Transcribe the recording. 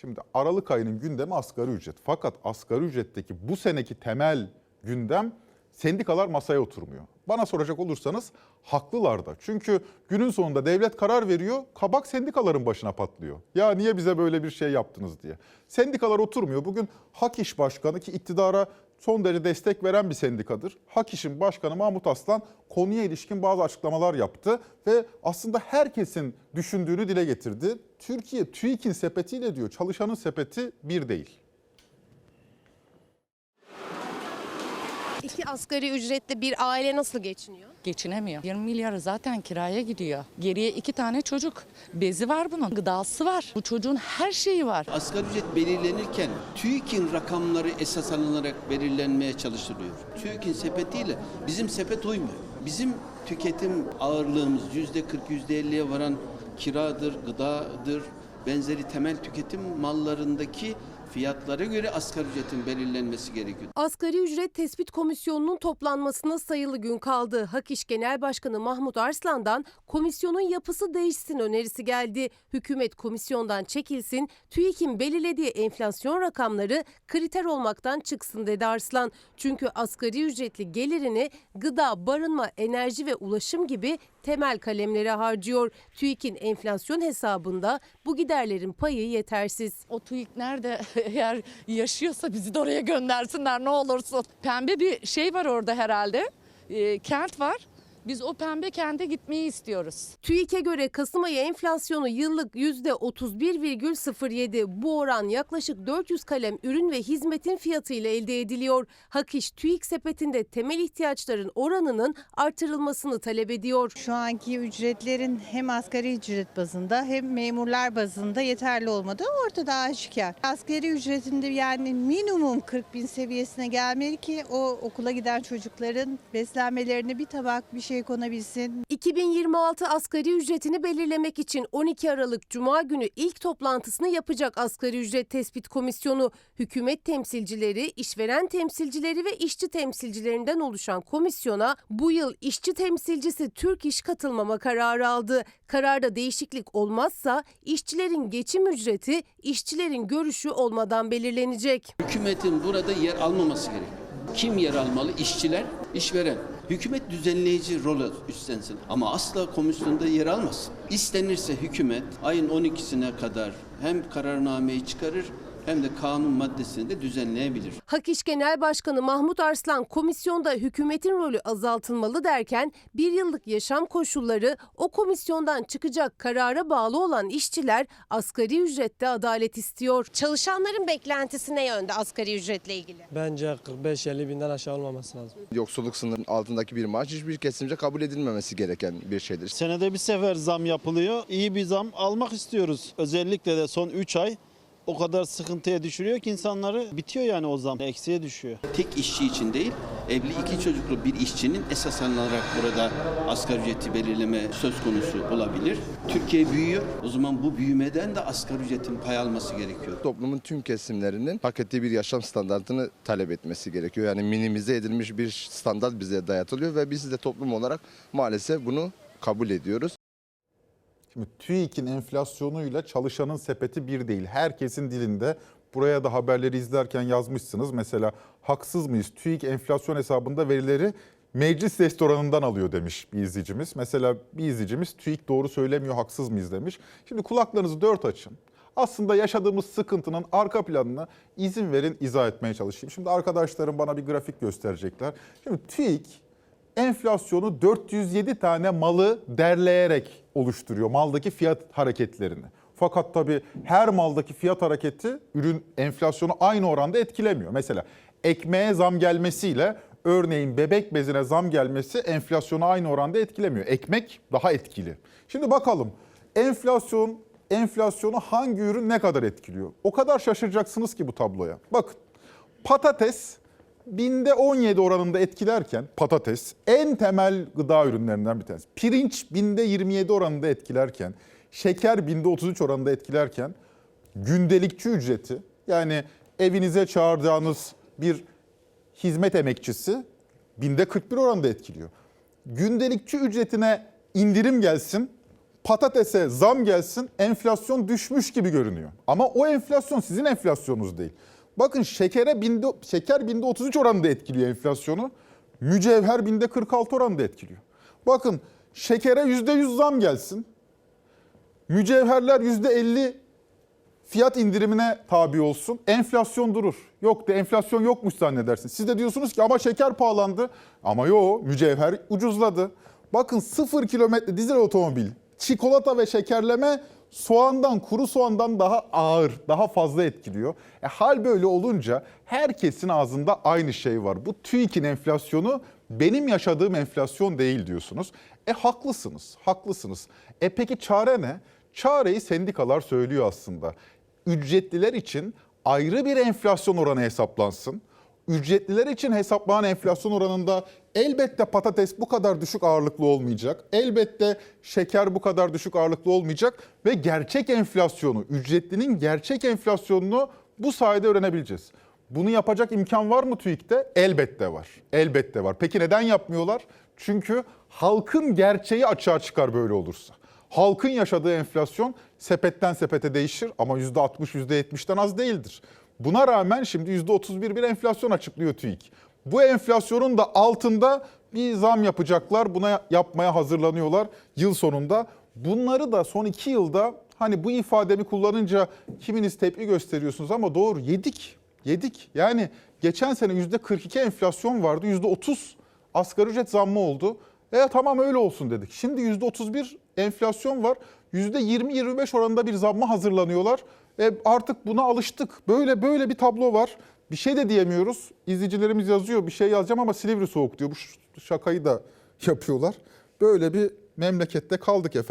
Şimdi Aralık ayının gündemi asgari ücret. Fakat asgari ücretteki bu seneki temel gündem sendikalar masaya oturmuyor. Bana soracak olursanız haklılar da. Çünkü günün sonunda devlet karar veriyor, kabak sendikaların başına patlıyor. Ya niye bize böyle bir şey yaptınız diye. Sendikalar oturmuyor. Bugün Hak İş Başkanı ki iktidara son derece destek veren bir sendikadır. Hak İş'in başkanı Mahmut Aslan konuya ilişkin bazı açıklamalar yaptı ve aslında herkesin düşündüğünü dile getirdi. Türkiye TÜİK'in sepetiyle diyor çalışanın sepeti bir değil. İki asgari ücretli bir aile nasıl geçiniyor? Geçinemiyor. 20 milyarı zaten kiraya gidiyor. Geriye iki tane çocuk. Bezi var bunun, gıdası var. Bu çocuğun her şeyi var. Asgari ücret belirlenirken TÜİK'in rakamları esas alınarak belirlenmeye çalışılıyor. TÜİK'in sepetiyle bizim sepet uymuyor. Bizim tüketim ağırlığımız yüzde 40 yüzde 50'ye varan kiradır, gıdadır, benzeri temel tüketim mallarındaki fiyatlara göre asgari ücretin belirlenmesi gerekiyor. Asgari ücret tespit komisyonunun toplanmasına sayılı gün kaldı. Hak İş Genel Başkanı Mahmut Arslan'dan komisyonun yapısı değişsin önerisi geldi. Hükümet komisyondan çekilsin, TÜİK'in belirlediği enflasyon rakamları kriter olmaktan çıksın dedi Arslan. Çünkü asgari ücretli gelirini gıda, barınma, enerji ve ulaşım gibi temel kalemlere harcıyor. TÜİK'in enflasyon hesabında bu giderlerin payı yetersiz. O TÜİK nerede eğer yaşıyorsa bizi de oraya göndersinler ne olursun. Pembe bir şey var orada herhalde. Ee, kent var. Biz o pembe kente gitmeyi istiyoruz. TÜİK'e göre Kasım ayı enflasyonu yıllık %31,07. Bu oran yaklaşık 400 kalem ürün ve hizmetin fiyatı ile elde ediliyor. Hak İş TÜİK sepetinde temel ihtiyaçların oranının artırılmasını talep ediyor. Şu anki ücretlerin hem asgari ücret bazında hem memurlar bazında yeterli olmadığı ortada aşikar. Asgari ücretinde yani minimum 40 bin seviyesine gelmeli ki o okula giden çocukların beslenmelerine bir tabak bir şey konabilsin. 2026 asgari ücretini belirlemek için 12 Aralık Cuma günü ilk toplantısını yapacak Asgari Ücret Tespit Komisyonu. Hükümet temsilcileri, işveren temsilcileri ve işçi temsilcilerinden oluşan komisyona bu yıl işçi temsilcisi Türk İş katılmama kararı aldı. Kararda değişiklik olmazsa işçilerin geçim ücreti işçilerin görüşü olmadan belirlenecek. Hükümetin burada yer almaması gerekiyor. Kim yer almalı? İşçiler, işveren. Hükümet düzenleyici rol üstlensin ama asla komisyonda yer almasın. İstenirse hükümet ayın 12'sine kadar hem kararnameyi çıkarır hem de kanun maddesini de düzenleyebilir. Hak İş Genel Başkanı Mahmut Arslan komisyonda hükümetin rolü azaltılmalı derken bir yıllık yaşam koşulları o komisyondan çıkacak karara bağlı olan işçiler asgari ücrette adalet istiyor. Çalışanların beklentisi ne yönde asgari ücretle ilgili? Bence 45-50 binden aşağı olmaması lazım. Yoksulluk sınırının altındaki bir maaş hiçbir kesimce kabul edilmemesi gereken bir şeydir. Senede bir sefer zam yapılıyor. İyi bir zam almak istiyoruz. Özellikle de son 3 ay o kadar sıkıntıya düşürüyor ki insanları bitiyor yani o zam. Eksiye düşüyor. Tek işçi için değil, evli iki çocuklu bir işçinin esas alınarak burada asgari ücreti belirleme söz konusu olabilir. Türkiye büyüyor. O zaman bu büyümeden de asgari ücretin pay alması gerekiyor. Toplumun tüm kesimlerinin hak ettiği bir yaşam standartını talep etmesi gerekiyor. Yani minimize edilmiş bir standart bize dayatılıyor ve biz de toplum olarak maalesef bunu kabul ediyoruz. Şimdi TÜİK'in enflasyonuyla çalışanın sepeti bir değil. Herkesin dilinde buraya da haberleri izlerken yazmışsınız. Mesela haksız mıyız? TÜİK enflasyon hesabında verileri meclis restoranından alıyor demiş bir izleyicimiz. Mesela bir izleyicimiz TÜİK doğru söylemiyor haksız mıyız demiş. Şimdi kulaklarınızı dört açın. Aslında yaşadığımız sıkıntının arka planını izin verin izah etmeye çalışayım. Şimdi arkadaşlarım bana bir grafik gösterecekler. Şimdi TÜİK enflasyonu 407 tane malı derleyerek oluşturuyor. Maldaki fiyat hareketlerini. Fakat tabii her maldaki fiyat hareketi ürün enflasyonu aynı oranda etkilemiyor. Mesela ekmeğe zam gelmesiyle örneğin bebek bezine zam gelmesi enflasyonu aynı oranda etkilemiyor. Ekmek daha etkili. Şimdi bakalım enflasyon enflasyonu hangi ürün ne kadar etkiliyor? O kadar şaşıracaksınız ki bu tabloya. Bakın patates binde 17 oranında etkilerken patates en temel gıda ürünlerinden bir tanesi. Pirinç binde 27 oranında etkilerken, şeker binde 33 oranında etkilerken gündelikçi ücreti yani evinize çağıracağınız bir hizmet emekçisi binde 41 oranında etkiliyor. Gündelikçi ücretine indirim gelsin patatese zam gelsin enflasyon düşmüş gibi görünüyor. Ama o enflasyon sizin enflasyonunuz değil. Bakın şekere binde, şeker binde 33 oranında etkiliyor enflasyonu. Mücevher binde 46 oranında etkiliyor. Bakın şekere %100 zam gelsin. Mücevherler %50 fiyat indirimine tabi olsun. Enflasyon durur. Yok de enflasyon yokmuş zannedersin. Siz de diyorsunuz ki ama şeker pahalandı. Ama yo mücevher ucuzladı. Bakın sıfır kilometre dizel otomobil, çikolata ve şekerleme soğandan, kuru soğandan daha ağır, daha fazla etkiliyor. E, hal böyle olunca herkesin ağzında aynı şey var. Bu TÜİK'in enflasyonu benim yaşadığım enflasyon değil diyorsunuz. E haklısınız, haklısınız. E peki çare ne? Çareyi sendikalar söylüyor aslında. Ücretliler için ayrı bir enflasyon oranı hesaplansın. Ücretliler için hesaplanan enflasyon oranında elbette patates bu kadar düşük ağırlıklı olmayacak. Elbette şeker bu kadar düşük ağırlıklı olmayacak ve gerçek enflasyonu, ücretlinin gerçek enflasyonunu bu sayede öğrenebileceğiz. Bunu yapacak imkan var mı TÜİK'te? Elbette var. Elbette var. Peki neden yapmıyorlar? Çünkü halkın gerçeği açığa çıkar böyle olursa. Halkın yaşadığı enflasyon sepetten sepete değişir ama %60, %70'ten az değildir. Buna rağmen şimdi %31 bir enflasyon açıklıyor TÜİK. Bu enflasyonun da altında bir zam yapacaklar. Buna yapmaya hazırlanıyorlar yıl sonunda. Bunları da son iki yılda hani bu ifademi kullanınca kiminiz tepki gösteriyorsunuz ama doğru yedik. Yedik. Yani geçen sene %42 enflasyon vardı. %30 asgari ücret zammı oldu. E tamam öyle olsun dedik. Şimdi %31 enflasyon var. %20-25 oranında bir zamma hazırlanıyorlar. E artık buna alıştık. Böyle böyle bir tablo var. Bir şey de diyemiyoruz. İzleyicilerimiz yazıyor bir şey yazacağım ama Silivri soğuk diyor. Bu şakayı da yapıyorlar. Böyle bir memlekette kaldık efendim.